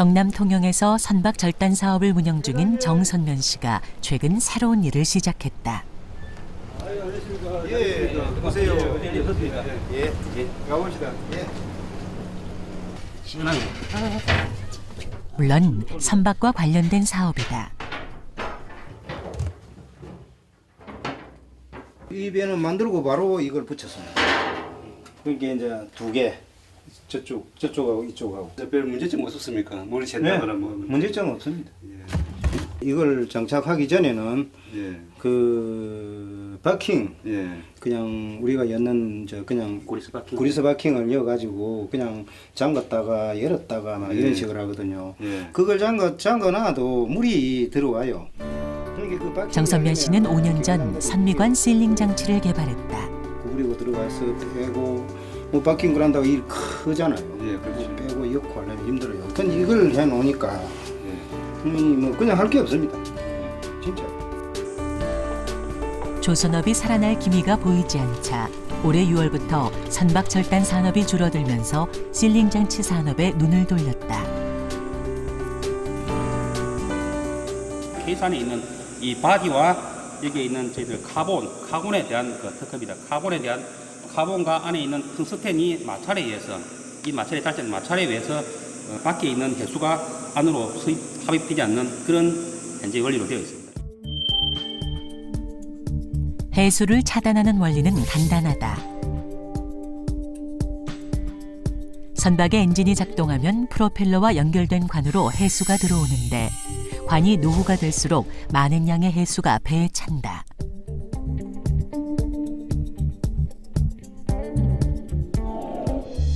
경남 통영에서 선박 절단 사업을 운영 중인 정선면 씨가 최근 새로운 일을 시작했다. 물론 선박과 관련된 사업이다. 이 배는 만들고 바로 이걸 붙였습니다. 그게 이제 두 개. 저쪽, 저쪽하고 이쪽하고. 별 문제점 없었습니까? 머리 잰다거나 뭐. 문제점 없습니다. 이걸 장착하기 전에는 예. 그 바킹 예. 그냥 우리가 였는 저 그냥 고리스 바킹. 구리스 바킹을 이어 가지고 그냥 잠갔다가 열었다가 막 예. 이런 식으로 하거든요. 예. 그걸 잠가 잠가 놔도 물이 들어와요. 그러니까 그 정선면 씨는 그냥 5년 전 선미관 실링 장치를 개발했다. 구부리고 들어가서 빼고 뭐 바킹 그런다고 일 크잖아요. 예, 그렇죠. 빼고 이고 하려면 힘들어요. 근데 이걸 해 놓으니까 예. 음, 뭐 그냥 할 게 없습니다. 진짜. 조선업이 살아날 기미가 보이지 않자 올해 6월부터 선박 절단 산업이 줄어들면서 실링 장치 산업에 눈을 돌렸다. 케이스 안에 있는 이 바디와 여기에 있는 저희들 카본, 카본에 대한 그 특허입니다. 카본에 대한 카본과 안에 있는 텅스텐이 마찰에 의해서 이 마찰에 달자는 마찰에 의해서 어, 밖에 있는 해수가 안으로 수입, 합입되지 않는 그런 현재 원리로 되어 있습니다. 해수를 차단하는 원리는 간단하다. 선박의 엔진이 작동하면 프로펠러와 연결된 관으로 해수가 들어오는데 관이 노후가 될수록 많은 양의 해수가 배에 찬다.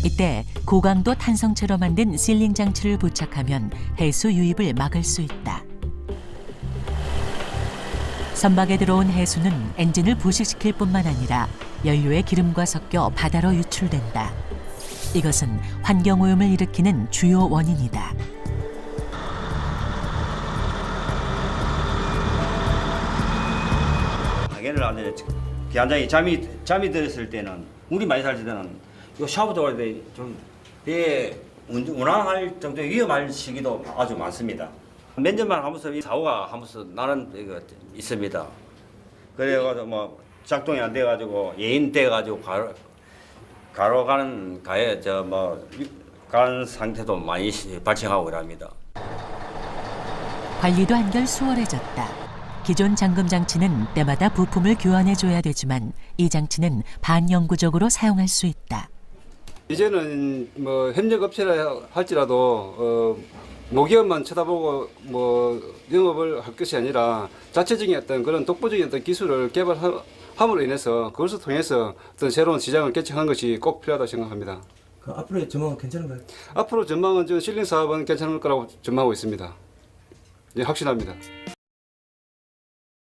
이때 고강도 탄성체로 만든 실링 장치를 부착하면 해수 유입을 막을 수 있다. 선박에 들어온 해수는 엔진을 부식시킬 뿐만 아니라 연료의 기름과 섞여 바다로 유출된다. 이것은 환경오염을 일으키는 주요 원인이다. 하게를 안 돼. 기한장이 잠이 잠이 들었을 때는 물이 많이 살 때는 이거 샤워 들어갈 때좀배 운항할 정도 위험할 시기도 아주 많습니다. 몇 년만 하면서 이 사고가 하면서 나는 이거 있습니다. 그래가지고 뭐 작동이 안 돼가지고 예인 돼가지고 가로 가로 가는 가에 저뭐 가는 상태도 많이 시- 발생하고 이랍니다. 관리도 한결 수월해졌다. 기존 잠금 장치는 때마다 부품을 교환해 줘야 되지만 이 장치는 반영구적으로 사용할 수 있다. 이제는 뭐 협력 업체라 할지라도 어, 모기업만 쳐다보고 뭐 영업을 할 것이 아니라 자체적인 어떤 그런 독보적인 어떤 기술을 개발함으로 인해서 그것을 통해서 어떤 새로운 시장을 개척한 것이 꼭 필요하다고 생각합니다. 그 앞으로의 전망은 괜찮은가요? 앞으로 전망은 저 실링 사업은 괜찮을 거라고 전망하고 있습니다. 예, 확신합니다.